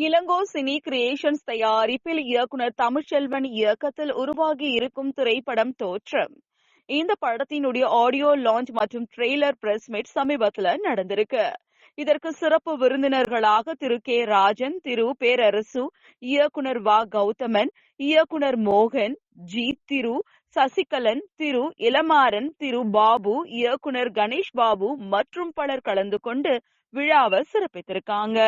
Ilango cine creations தயாரிப்பில் இயக்குனர் தமிழ்ச்செல்வன் இயக்கத்தில் உருவாகி இருக்கும் திரைப்படம் தோற்றம். இந்த படத்தினுடைய ஆடியோ லான்ச் மற்றும் ட்ரெய்லர் பிரஸ் மீட் சமீபத்துல நடந்திருக்கு. இதற்கு சிறப்பு விருந்தினர்களாக திரு. கே. ராஜன் திரு. பேரரசு இயக்குனர் வா. கௌதமன் இயக்குனர் மோகன் ஜி. திரு. சசிகலன் திரு. இளமாறன் திரு. பாபு இயக்குனர் கணேஷ் பாபு மற்றும் பலர் கலந்து கொண்டு விழாவை சிறப்பித்திருக்காங்க.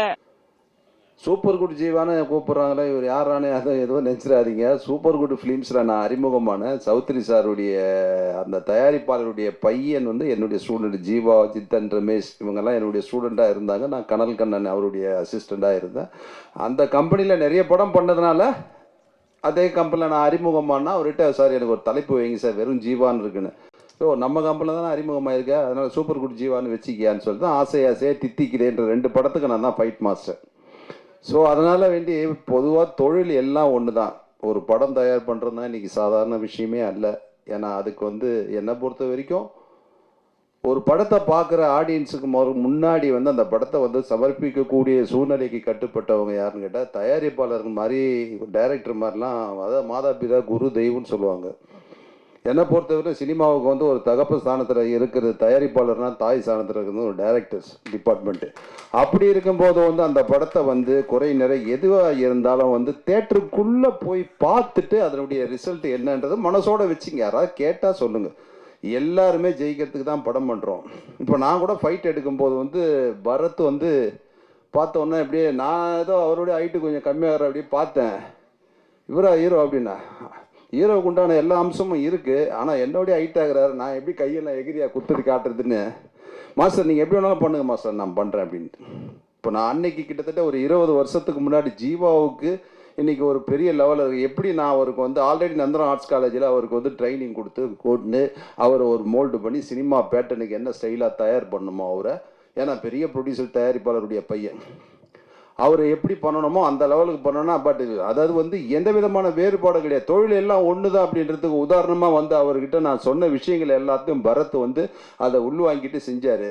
சூப்பர் குட் ஜீவான்னு கூப்பிட்றாங்களே இவர் யாரானே அதை எதுவும் நினச்சிடாதீங்க. சூப்பர் குட் ஃபிலிம்ஸில் நான் அறிமுகமான சௌத்ரி சாருடைய அந்த தயாரிப்பாளருடைய பையன் வந்து என்னுடைய ஸ்டூடெண்ட் ஜீவா ஜித்தன் ரமேஷ் இவங்கெல்லாம் என்னுடைய ஸ்டூடெண்ட்டாக இருந்தாங்க. நான் கனல் கண்ணன் அவருடைய அசிஸ்டண்ட்டாக இருந்தேன். அந்த கம்பெனியில் நிறைய படம் பண்ணதுனால அதே கம்பெனியில் நான் அறிமுகமானா அவர்கிட்ட சார் எனக்கு ஒரு தலைப்பு வைங்க சார். வெறும் ஜீவான்னு இருக்குன்னு. ஸோ நம்ம கம்பெனியில் தானே அறிமுகமாயிருக்கேன் அதனால் சூப்பர் குட் ஜீவான்னு வச்சுக்கியான்னு சொல்லிட்டு ஆசை ஆசையாக தித்திக்கிறேன்ற ரெண்டு படத்துக்கு நான் தான் ஃபைட் மாஸ்டர் ஸோ அதனால் வேண்டி பொதுவாக தொழில் எல்லாம் ஒன்று தான் ஒரு படம் தயார் பண்ணுறதுனா இன்றைக்கி சாதாரண விஷயமே அல்ல. ஏன்னா அதுக்கு வந்து என்னை பொறுத்த வரைக்கும் ஒரு படத்தை பார்க்குற ஆடியன்ஸுக்கு முன்னாடி வந்து அந்த படத்தை வந்து சமர்ப்பிக்கக்கூடிய சூழ்நிலைக்கு கட்டுப்பட்டவங்க யாருன்னு கேட்டால் தயாரிப்பாளர்கள் மாதிரி டைரக்டர் மாதிரிலாம் அதாவது மாதாபிதா குரு தெய்வம்னு சொல்லுவாங்க. என்னை பொறுத்தவரை சினிமாவுக்கு வந்து ஒரு தகப்பு ஸ்தானத்தில் இருக்கிறது தயாரிப்பாளர்னா தாய் ஸ்தானத்தில் இருக்கிறது ஒரு டைரக்டர்ஸ் டிபார்ட்மெண்ட்டு அப்படி இருக்கும்போது வந்து அந்த படத்தை வந்து குறை நிறை எதுவாக இருந்தாலும் வந்து தேட்டருக்குள்ளே போய் பார்த்துட்டு அதனுடைய ரிசல்ட் என்னன்றது மனசோட வச்சுங்க. யாராவது கேட்டால் சொல்லுங்கள் எல்லாருமே ஜெயிக்கிறதுக்கு தான் படம் பண்ணுறோம் இப்போ நான் கூட ஃபைட் எடுக்கும்போது வந்து பரத் வந்து பார்த்தோன்னே உடனே அப்படியே நான் ஏதோ அவருடைய ஹைட்டு கொஞ்சம் கம்மியாகிற அப்படியே பார்த்தேன். இவரா ஹீரோ அப்படின்னா. ஹீரோவுக்கு உண்டான எல்லா அம்சமும் இருக்குது ஆனால் என்னோடய ஹைட் ஆகிறாரு. நான் எப்படி கையெல்லாம் எகிரியா குத்துட்டு காட்டுறதுன்னு? மாஸ்டர் நீங்கள் எப்படி வேணாலும் பண்ணுங்க மாஸ்டர் நான் பண்ணுறேன் அப்படின்ட்டு. இப்போ நான் அன்னைக்கு கிட்டத்தட்ட ஒரு இருபது வருஷத்துக்கு முன்னாடி ஜீவாவுக்கு இன்றைக்கி ஒரு பெரிய லெவலில் இருக்கு. எப்படி நான் அவருக்கு வந்து ஆல்ரெடி நந்தனம் ஆர்ட்ஸ் காலேஜில் அவருக்கு வந்து ட்ரைனிங் கொடுத்து கூட்டுன்னு அவரை ஒரு மோல்டு பண்ணி சினிமா பேட்டனுக்கு என்ன ஸ்டைலாக தயார் பண்ணணுமோ அவரை? ஏன்னா பெரிய ப்ரொடியூசர் தயாரிப்பாளருடைய பையன். அவர் எப்படி பண்ணணுமோ அந்த லெவலுக்கு பண்ணணும்னா பட் அதாவது வந்து எந்த விதமான வேறுபாடும் கிடையாது. தொழில் எல்லாம் ஒன்று தான் அப்படின்றதுக்கு உதாரணமாக வந்து அவர்கிட்ட நான் சொன்ன விஷயங்கள் எல்லாத்தையும் பரத் வந்து அதை உள்வாங்கிட்டு செஞ்சார்.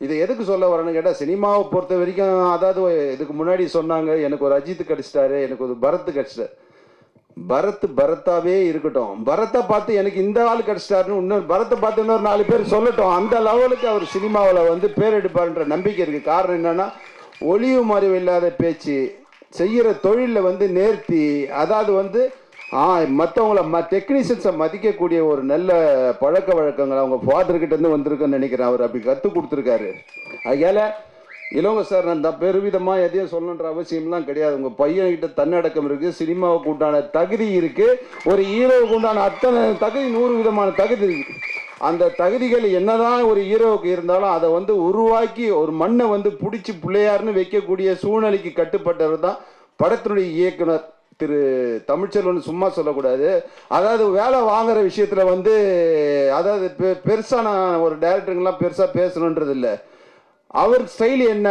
இதை எதுக்கு சொல்ல வரேன்னு கேட்டால் சினிமாவை பொறுத்த வரைக்கும் அதாவது இதுக்கு முன்னாடி சொன்னாங்க எனக்கு ஒரு அஜித் கிடச்சிட்டாரு எனக்கு ஒரு பரத் கிடச்சிட்டாரு. பரத் பரத்தாவே இருக்கட்டும். பரத்தை பார்த்து எனக்கு இந்த ஆள் கிடச்சிட்டாருன்னு இன்னொரு பரத்தை பார்த்து இன்னொரு நாலு பேர் சொல்லட்டும். அந்த லெவலுக்கு அவர் சினிமாவில் வந்து பேரிடுப்பார்ன்ற நம்பிக்கை இருக்குது காரணம் என்னென்னா ஒளிவு மறைவு இல்லாத பேச்சு செய்கிற தொழிலில் வந்து நேர்த்தி அதாவது வந்து மற்றவங்கள ம டெக்னீஷியன்ஸை மதிக்கக்கூடிய ஒரு நல்ல பழக்க வழக்கங்கள் அவங்க ஃபாதர்கிட்ட இருந்து வந்திருக்குன்னு நினைக்கிறேன். அவர் அப்படி கற்றுக் கொடுத்துருக்காரு. அதனால இளவங்க சார் நான் தான் பெருவிதமாக எதையும் சொல்லணுன்ற அவசியம்லாம் கிடையாது. உங்கள் பையன்கிட்ட தன்னடக்கம் இருக்குது சினிமாவுக்கு உண்டான தகுதி இருக்குது ஒரு ஹீரோவுக்கு உண்டான அத்தனை தகுதி நூறு விதமான தகுதி இருக்குது அந்த தகுதிகள் என்னதான் ஒரு ஹீரோவுக்கு இருந்தாலும் அதை வந்து உருவாக்கி ஒரு மண்ணை வந்து பிடிச்சி பிள்ளையார்னு வைக்கக்கூடிய சூழ்நிலைக்கு கட்டுப்பட்டவர் தான் படத்தினுடைய இயக்குனர் திரு தமிழ்ச்செல்வன். சும்மா சொல்லக்கூடாது. அதாவது வேலை வாங்குற விஷயத்தில் வந்து அதாவது பெ பெருசாக நான் ஒரு டேரக்டருங்கெல்லாம் பெருசாக பேசணுன்றது இல்லை அவர் ஸ்டைல் என்ன?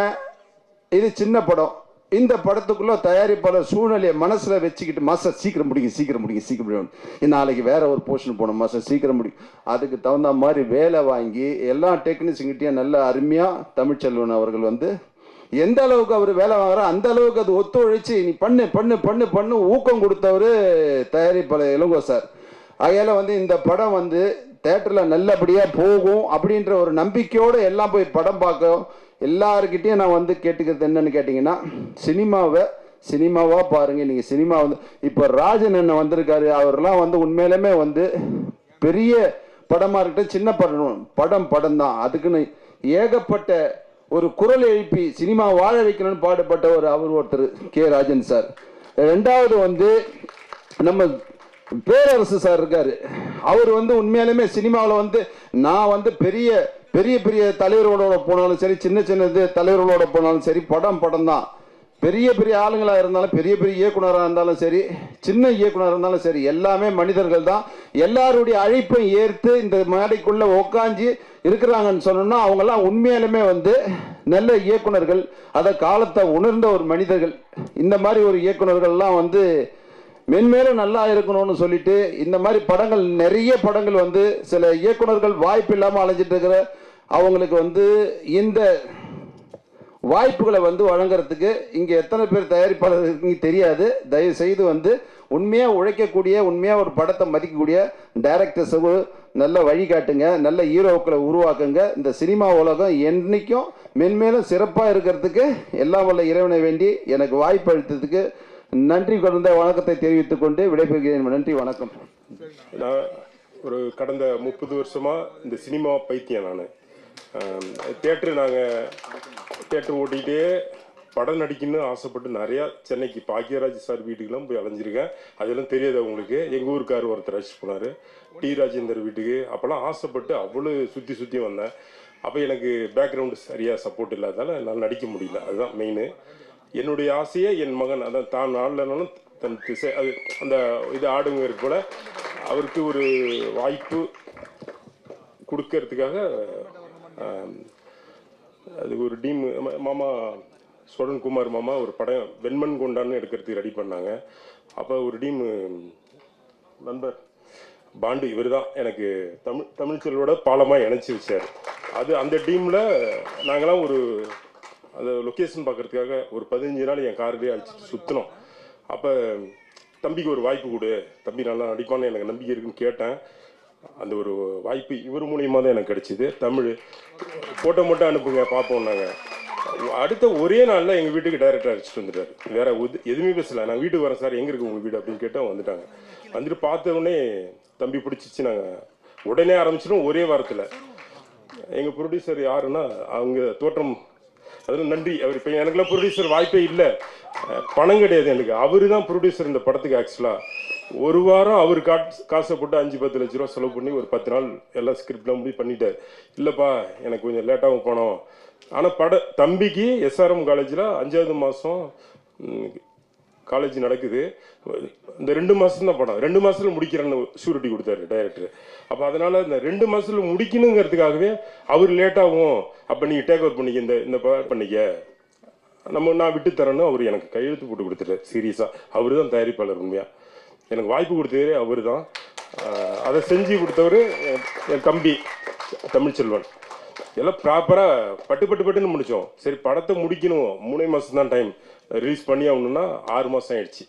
இது சின்ன படம். இந்த படத்துக்குள்ள தயாரிப்பாளர் சூழ்நிலையை மனசுல வச்சுக்கிட்டு மாஸ்டர் சீக்கிரம் முடியும் சீக்கிரம் முடியும் சீக்கிரம் முடியும் நாளைக்கு வேற ஒரு போர்ஷன் போகணும் மாஸ்டர் சீக்கிரம் முடியும் அதுக்கு தகுந்த மாதிரி வேலை வாங்கி எல்லா டெக்னீஷியன்கிட்டையும் நல்ல அருமையா தமிழ்ச்செல்வன் அவர்கள் வந்து எந்த அளவுக்கு அவர் வேலை வாங்குறோ அந்த அளவுக்கு அது ஒத்துழைச்சு நீ பண்ணு பண்ணு பண்ணு பண்ணு ஊக்கம் கொடுத்தவர் தயாரிப்பாளர் இளங்கோ சார். ஆகையால வந்து இந்த படம் வந்து தேட்டரில் நல்லபடியாக போகும் அப்படின்ற ஒரு நம்பிக்கையோடு எல்லாம் போய் படம் பார்க்க எல்லாருக்கிட்டேயும் நான் வந்து கேட்டுக்கிறது என்னன்னு கேட்டிங்கன்னா சினிமாவை சினிமாவாக பாருங்கள் நீங்கள் சினிமா வந்து இப்போ ராஜன் என்ன வந்திருக்காரு. அவர்லாம் வந்து உண்மையிலுமே வந்து பெரிய படமாக இருக்கட்டும் சின்ன படம் படம் படம் தான். அதுக்குன்னு ஏகப்பட்ட ஒரு குரல் எழுப்பி சினிமா வாழ வைக்கணும்னு பாடுபட்ட ஒரு அவர் ஒருத்தர் கே. ராஜன் சார். ரெண்டாவது வந்து நம்ம பேரரசு சார் இருக்காரு. அவர் வந்து உண்மையாலுமே சினிமாவில் வந்து நான் வந்து பெரிய பெரிய பெரிய தலைவர்களோட போனாலும் சரி சின்ன சின்னது தலைவர்களோட போனாலும் சரி படம் படம் தான் பெரிய பெரிய ஆளுங்களாக இருந்தாலும் பெரிய பெரிய இயக்குனராக இருந்தாலும் சரி சின்ன இயக்குனராக இருந்தாலும் சரி எல்லாமே மனிதர்கள் தான் எல்லாருடைய அழைப்பை ஏற்று இந்த மேடைக்குள்ளே உக்காஞ்சி இருக்கிறாங்கன்னு சொன்னோம்னா அவங்கெல்லாம் உண்மையாலுமே வந்து நல்ல இயக்குனர்கள் அதை காலத்தை உணர்ந்த ஒரு மனிதர்கள். இந்த மாதிரி ஒரு இயக்குனர்கள்லாம் வந்து மென்மேலும் நல்லா இருக்கணும்னு சொல்லிட்டு இந்த மாதிரி படங்கள் நிறைய படங்கள் வந்து சில இயக்குனர்கள் வாய்ப்பு இல்லாமல் அலைஞ்சிட்டு இருக்கிற அவங்களுக்கு வந்து இந்த வாய்ப்புகளை வந்து வழங்குறதுக்கு இங்கே எத்தனை பேர் தயாரிப்பாளர் இருக்கீங்க தெரியாது. தயவு செய்து வந்து உண்மையாக உழைக்கக்கூடிய உண்மையாக ஒரு படத்தை மதிக்கக்கூடிய டைரக்டர்ஸுக்கு நல்ல வழிகாட்டுங்க நல்ல ஹீரோக்களை உருவாக்குங்க. இந்த சினிமா உலகம் என்றைக்கும் மென்மேலும் சிறப்பாக இருக்கிறதுக்கு எல்லாம் வல்ல இறைவனை வேண்டி எனக்கு வாய்ப்பு அளித்ததுக்கு நன்றி கலந்த வணக்கத்தை தெரிவித்துக் கொண்டு விடைபெறுகிறேன். நன்றி வணக்கம். நான் ஒரு கடந்த முப்பது வருஷமா இந்த சினிமா பைத்தியம் நான். தேட்டரு நாங்கள் தேட்டர் ஓட்டிகிட்டே படம் நடிக்கணும்னு ஆசைப்பட்டு நிறையா சென்னைக்கு பாக்கியராஜ் சார் வீட்டுக்கெல்லாம் போய் அலைஞ்சிருக்கேன். அதெல்லாம் தெரியாது உங்களுக்கு. எங்கள் ஊருக்கார் ஒருத்தர் அழைச்சிட்டு போனார். டி ராஜேந்தர் வீட்டுக்கு. அப்போல்லாம் ஆசைப்பட்டு அவ்வளோ சுற்றி சுற்றி வந்தேன். அப்போ எனக்கு பேக்ரவுண்டு சரியாக சப்போர்ட் இல்லாதால என்னால் நடிக்க முடியல. அதுதான் மெயின் என்னுடைய ஆசையை என் மகன். அதான் தான் ஆடலனாலும் தன் திசை அது அந்த இது ஆடுங்கிற இருக்கு போல அவருக்கு ஒரு வாய்ப்பு கொடுக்கறதுக்காக அது ஒரு டீம் மாமா சோழன்குமார் மாமா ஒரு படம் வெண்மண் கொண்டான்னு எடுக்கிறதுக்கு ரெடி பண்ணாங்க. அப்போ ஒரு டீம் நண்பர் பாண்டு இவர் தான் எனக்கு தமிழ் தமிழ்ச்சொல்லோட பாலமாக இணைச்சி வச்சார். அது அந்த டீமில் நாங்களாம் ஒரு அந்த லொக்கேஷன் பார்க்கறதுக்காக ஒரு பதினஞ்சு நாள் என் கார்லேயே அழைச்சிட்டு சுற்றினோம் அப்போ தம்பிக்கு ஒரு வாய்ப்பு கொடு. தம்பி நல்லா நடிப்பான்னு எனக்கு நம்பிக்கை இருக்குன்னு கேட்டேன். அந்த ஒரு வாய்ப்பு இவர் மூலியமாக தான் எனக்கு கிடைச்சிது. தமிழ் ஃபோட்டோ மட்டும் அனுப்புங்க பார்ப்போம் நாங்கள் அடுத்த ஒரே நாளில் எங்கள் வீட்டுக்கு டைரக்டாக அழைச்சிட்டு வந்துட்டார். வேற உது- எதுவுமே பேசல. நான் வீட்டுக்கு வரேன் சார். எங்கே இருக்கு உங்கள் வீடு அப்படின்னு கேட்டால் வந்துட்டாங்க. வந்துட்டு பார்த்த உடனே தம்பி பிடிச்சிச்சு நாங்கள் உடனே ஆரம்பிச்சிடும் ஒரே வாரத்தில். எங்கள் ப்ரொடியூசர் யாருன்னா அவங்க தோற்றம் அதில் நன்றி. அவர் இப்போ எனக்குலாம் ப்ரொடியூசர் வாய்ப்பே இல்லை. பணம் கிடையாது எனக்கு. அவரு தான் ப்ரொடியூசர் இந்த படத்துக்கு ஆக்சுவலாக ஒரு வாரம் அவர் காசு காசை போட்டு அஞ்சு பத்து லட்ச ரூபா செலவு பண்ணி ஒரு பத்து நாள் எல்லா ஸ்கிரிப்ட்லாம் முடிவு பண்ணிட்டார். இல்லைப்பா எனக்கு கொஞ்சம் லேட்டாகவும் போனோம். ஆனால் பட தம்பிக்கு எஸ்ஆர்எம் காலேஜில் அஞ்சாவது மாதம் காலேஜ் நடக்குது. இந்த ரெண்டு மாதம் தான் படம். ரெண்டு மாதத்தில் முடிக்கிறேன்னு ஷூரிட்டி கொடுத்தாரு டைரக்டர் அப்போ அதனால் இந்த ரெண்டு மாதத்தில் முடிக்கணுங்கிறதுக்காகவே அவர் லேட்டாகும் அப்போ நீங்கள் டேக் ஓவர் பண்ணிக்க இந்த இந்த ப- பண்ணிக்க. நம்ம நான் விட்டு தரேன்னு அவர் எனக்கு கையெழுத்து போட்டு கொடுத்துட்டார் சீரியஸாக அவர் தான் தயாரிப்பாளர் உண்மையாக எனக்கு வாய்ப்பு கொடுத்ததே அவர் தான் அதை செஞ்சு கொடுத்தவர் என் என் தம்பி தமிழ்ச்செல்வன். எல்லாம் ப்ராப்பராக பட்டு பட்டு பட்டுன்னு முடித்தோம் சரி படத்தை முடிக்கணும். மூணே மாதம் தான் டைம் ரிலீஸ் பண்ணி ஆகணும்னா ஆறு மாதம் ஆயிடுச்சு.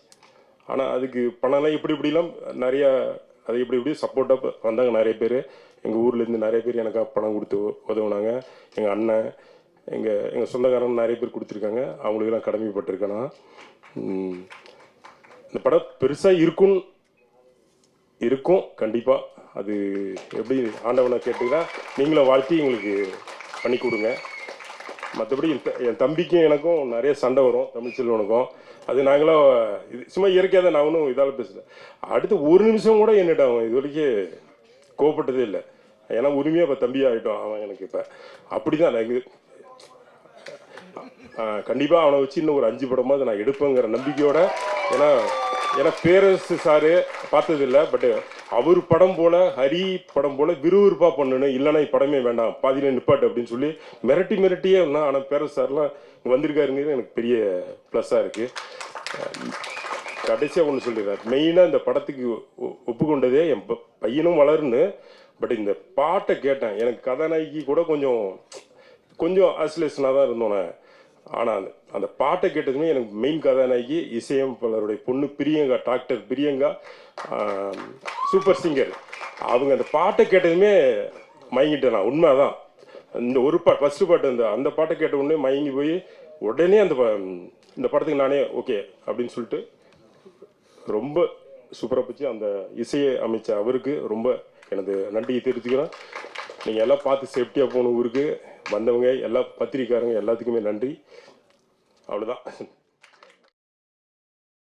ஆனால் அதுக்கு பணம்லாம் இப்படி இப்படிலாம் நிறையா அது இப்படி இப்படி சப்போர்ட்டாக வந்தாங்க நிறைய பேர். எங்கள் ஊர்லேருந்து நிறைய பேர் எனக்கு பணம் கொடுத்து உதவுனாங்க. எங்கள் அண்ணன் எங்கள் எங்கள் சொந்தக்காரங்க நிறைய பேர் கொடுத்துருக்காங்க. அவங்களுக்கெல்லாம் கடமைப்பட்டிருக்கேன்னா இந்த படம் பெருசாக இருக்கும். இருக்கும் கண்டிப்பாக அது எப்படி ஆண்டவனை கேட்டுக்கிறா நீங்களும் வாழ்த்தி எங்களுக்கு பண்ணி கொடுங்க. மற்றபடி என் த- என் தம்பிக்கும் எனக்கும் நிறைய சண்டை வரும் தமிழ் செல்வனுக்கும். அது நாங்களும் இது சும்மா இயற்கையாக தான் நான் ஒன்றும் இதால் பேசல. அடுத்து ஒரு நிமிஷம் கூட என்னிட்ட அவன் இது வரைக்கும் கோவப்பட்டதே இல்லை. ஏன்னா உரிமையாக இப்போ தம்பி ஆகிட்டோம் அவன் எனக்கு இப்போ. அப்படி தான் எனக்கு கண்டிப்பாக அவனை வச்சு இன்னும் ஒரு அஞ்சு படமாவது நான் எடுப்பேங்கிற நம்பிக்கையோட ஏன்னா ஏன்னா பேரரசு சாரு பார்த்ததில்ல பட் அவர் படம் போல ஹரி படம் போல விறுவிறுப்பாக பண்ணணும் இல்லைன்னா படமே வேண்டாம் பாதியில நிப்பாட்டு அப்படின்னு சொல்லி மிரட்டி மிரட்டியே இருந்தான் ஆனால் பேரரசு சார்லாம் வந்திருக்காருங்கிறது எனக்கு பெரிய ப்ளஸ்ஸாக இருக்குது கடைசியாக ஒன்று சொல்லிடுறாரு மெயினாக இந்த படத்துக்கு ஒ- ஒப்புக்கொண்டதே என் ப- பையனும் வளருன்னு பட் இந்த பாட்டை கேட்டேன். எனக்கு கதாநாயகி கூட கொஞ்சம் கொஞ்சம் அசிலேஷனாக தான் இருந்தோன்னே ஆனால் அந்த அந்த பாட்டை கேட்டதுமே எனக்கு மெயின் கதாநாயகி இசையமைப்பாளருடைய பொண்ணு Priyanka doctor Priyanka super singer. அவங்க அந்த பாட்டை கேட்டதுமே மயங்கிட்டேன் நான் உண்மைதான். இந்த ஒரு பா ஃபஸ்ட்டு பாட்டு அந்த அந்த பாட்டை கேட்ட உடனே மயங்கி போய் உடனே அந்த ப- இந்த படத்துக்கு நானே ஓகே அப்படின்னு சொல்லிட்டு ரொம்ப சூப்பராக போச்சு. அந்த இசையை அமைச்ச அவருக்கு ரொம்ப எனது நன்றியை தெரிவிச்சுக்கிறேன். நீங்கள் எல்லாம் பார்த்து சேஃப்டியாக போகணும் ஊருக்கு. வந்தவங்க எல்லா பத்திரிக்காரங்க எல்லாத்துக்குமே நன்றி. அவ்வளோதான்